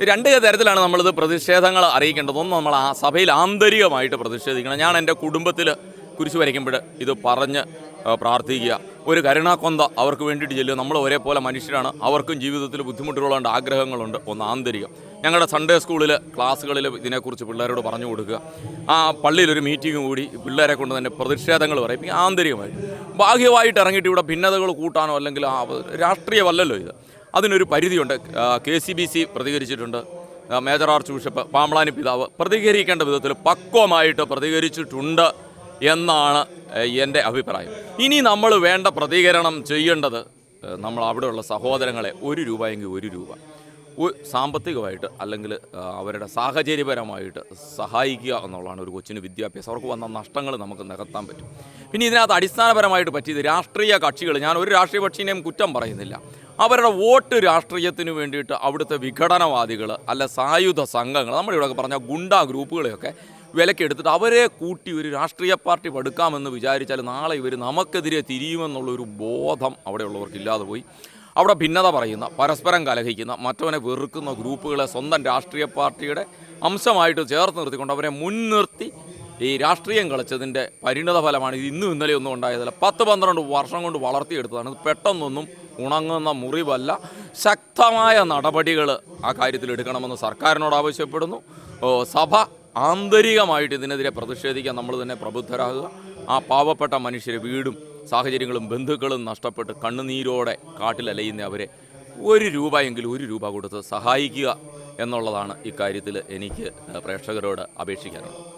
രണ്ട് തരത്തിലാണ് നമ്മളിത് പ്രതിഷേധങ്ങൾ അറിയിക്കേണ്ടത്. ഒന്ന് നമ്മൾ ആ സഭയിൽ ആന്തരികമായിട്ട് പ്രതിഷേധിക്കണം. ഞാൻ എന്റെ കുടുംബത്തിൽ കുരിശ് വരയ്ക്കുമ്പോൾ ഇത് പറഞ്ഞ് പ്രാർത്ഥിക്കുക. ഒരു കരുണാക്കൊന്ത അവർക്ക് വേണ്ടിയിട്ട് ചെല്ലുക. നമ്മൾ ഒരേപോലെ മനുഷ്യരാണ്. അവർക്കും ജീവിതത്തിൽ ബുദ്ധിമുട്ടുകളുണ്ട് ആഗ്രഹങ്ങളുണ്ട്. ഒന്ന് ആന്തരികം. ഞങ്ങളുടെ സൺഡേ സ്കൂളിൽ ക്ലാസ്സുകളിൽ ഇതിനെക്കുറിച്ച് പിള്ളേരോട് പറഞ്ഞു കൊടുക്കുക. ആ പള്ളിയിലൊരു മീറ്റിംഗ് കൂടി പിള്ളേരെ കൊണ്ട് തന്നെ പ്രതിഷേധങ്ങൾ പറയും. ആന്തരികമായിട്ട്. ബാഹ്യമായിട്ട് ഇറങ്ങിയിട്ട് ഇവിടെ ഭിന്നതകൾ കൂട്ടാനോ അല്ലെങ്കിൽ രാഷ്ട്രീയമല്ലല്ലോ ഇത്. അതിനൊരു പരിധിയുണ്ട്. കെ സി ബി സി പ്രതികരിച്ചിട്ടുണ്ട്. മേജർ ആർച്ച് ബിഷപ്പ് പാമ്പളാനി പിതാവ് പ്രതികരിക്കേണ്ട വിധത്തിൽ പക്വമായിട്ട് പ്രതികരിച്ചിട്ടുണ്ട് എന്നാണ് എന്റെ അഭിപ്രായം. ഇനി നമ്മൾ വേണ്ട പ്രതികരണം ചെയ്യേണ്ടത് നമ്മൾ അവിടെയുള്ള സഹോദരങ്ങളെ ഒരു രൂപയെങ്കിൽ ഒരു രൂപ. സാമ്പത്തികമായിട്ട് അല്ലെങ്കിൽ അവരുടെ സാഹചര്യപരമായിട്ട് സഹായിക്കുക എന്നുള്ളതാണ് ഒരു കൊച്ചിന് വിദ്യാഭ്യാസം. അവർക്ക് വന്ന നഷ്ടങ്ങൾ നമുക്ക് നികത്താൻ പറ്റും. പിന്നെ ഇതിനകത്ത് അടിസ്ഥാനപരമായിട്ട് പറ്റിയത് രാഷ്ട്രീയ കക്ഷികൾ. ഞാൻ ഒരു രാഷ്ട്രീയ കക്ഷിനെയും കുറ്റം പറയുന്നില്ല. അവരുടെ വോട്ട് രാഷ്ട്രീയത്തിന് വേണ്ടിയിട്ട് അവിടുത്തെ വിഘടനവാദികൾ അല്ല സായുധ സംഘങ്ങൾ നമ്മുടെ ഇവിടെയൊക്കെ പറഞ്ഞ ഗുണ്ടാ ഗ്രൂപ്പുകളെയൊക്കെ വിലക്കെടുത്തിട്ട് അവരെ കൂട്ടി ഒരു രാഷ്ട്രീയ പാർട്ടി പടുക്കാമെന്ന് വിചാരിച്ചാൽ നാളെ ഇവർ നമുക്കെതിരെ തിരിയുമെന്നുള്ളൊരു ബോധം അവിടെയുള്ളവർക്ക് ഇല്ലാതെ പോയി. അവിടെ ഭിന്നത പറയുന്ന പരസ്പരം കലഹിക്കുന്ന മറ്റവനെ വെറുക്കുന്ന ഗ്രൂപ്പുകളെ സ്വന്തം രാഷ്ട്രീയ പാർട്ടിയുടെ അംശമായിട്ട് ചേർത്ത് നിർത്തിക്കൊണ്ട് അവരെ മുൻനിർത്തി ഈ രാഷ്ട്രീയം കളിച്ചതിന്റെ പരിണിത ഫലമാണ് ഇത് ഇന്നും ഇന്നലെയൊന്നും ഉണ്ടായതല്ല. പത്ത് പന്ത്രണ്ട് വർഷം കൊണ്ട് വളർത്തിയെടുത്തതാണ്. പെട്ടെന്നൊന്നും ഉണങ്ങുന്ന മുറിവല്ല ശക്തമായ നടപടികൾ ആ കാര്യത്തിൽ എടുക്കണമെന്ന് സർക്കാരിനോട് ആവശ്യപ്പെടുന്നു. സഭ ആന്തരികമായിട്ട് ഇതിനെതിരെ പ്രതിഷേധിക്കാൻ നമ്മൾ തന്നെ പ്രബുദ്ധരാകുക. ആ പാവപ്പെട്ട മനുഷ്യരെ വീടും സാഹചര്യങ്ങളും ബന്ധുക്കളും നഷ്ടപ്പെട്ട് കണ്ണുനീരോടെ കാട്ടിലലയുന്ന അവരെ ഒരു രൂപയെങ്കിലും ഒരു രൂപ കൊടുത്ത് സഹായിക്കുക എന്നുള്ളതാണ് ഇക്കാര്യത്തിൽ എനിക്ക് പ്രേക്ഷകരോട് അപേക്ഷിക്കാനുള്ളത്.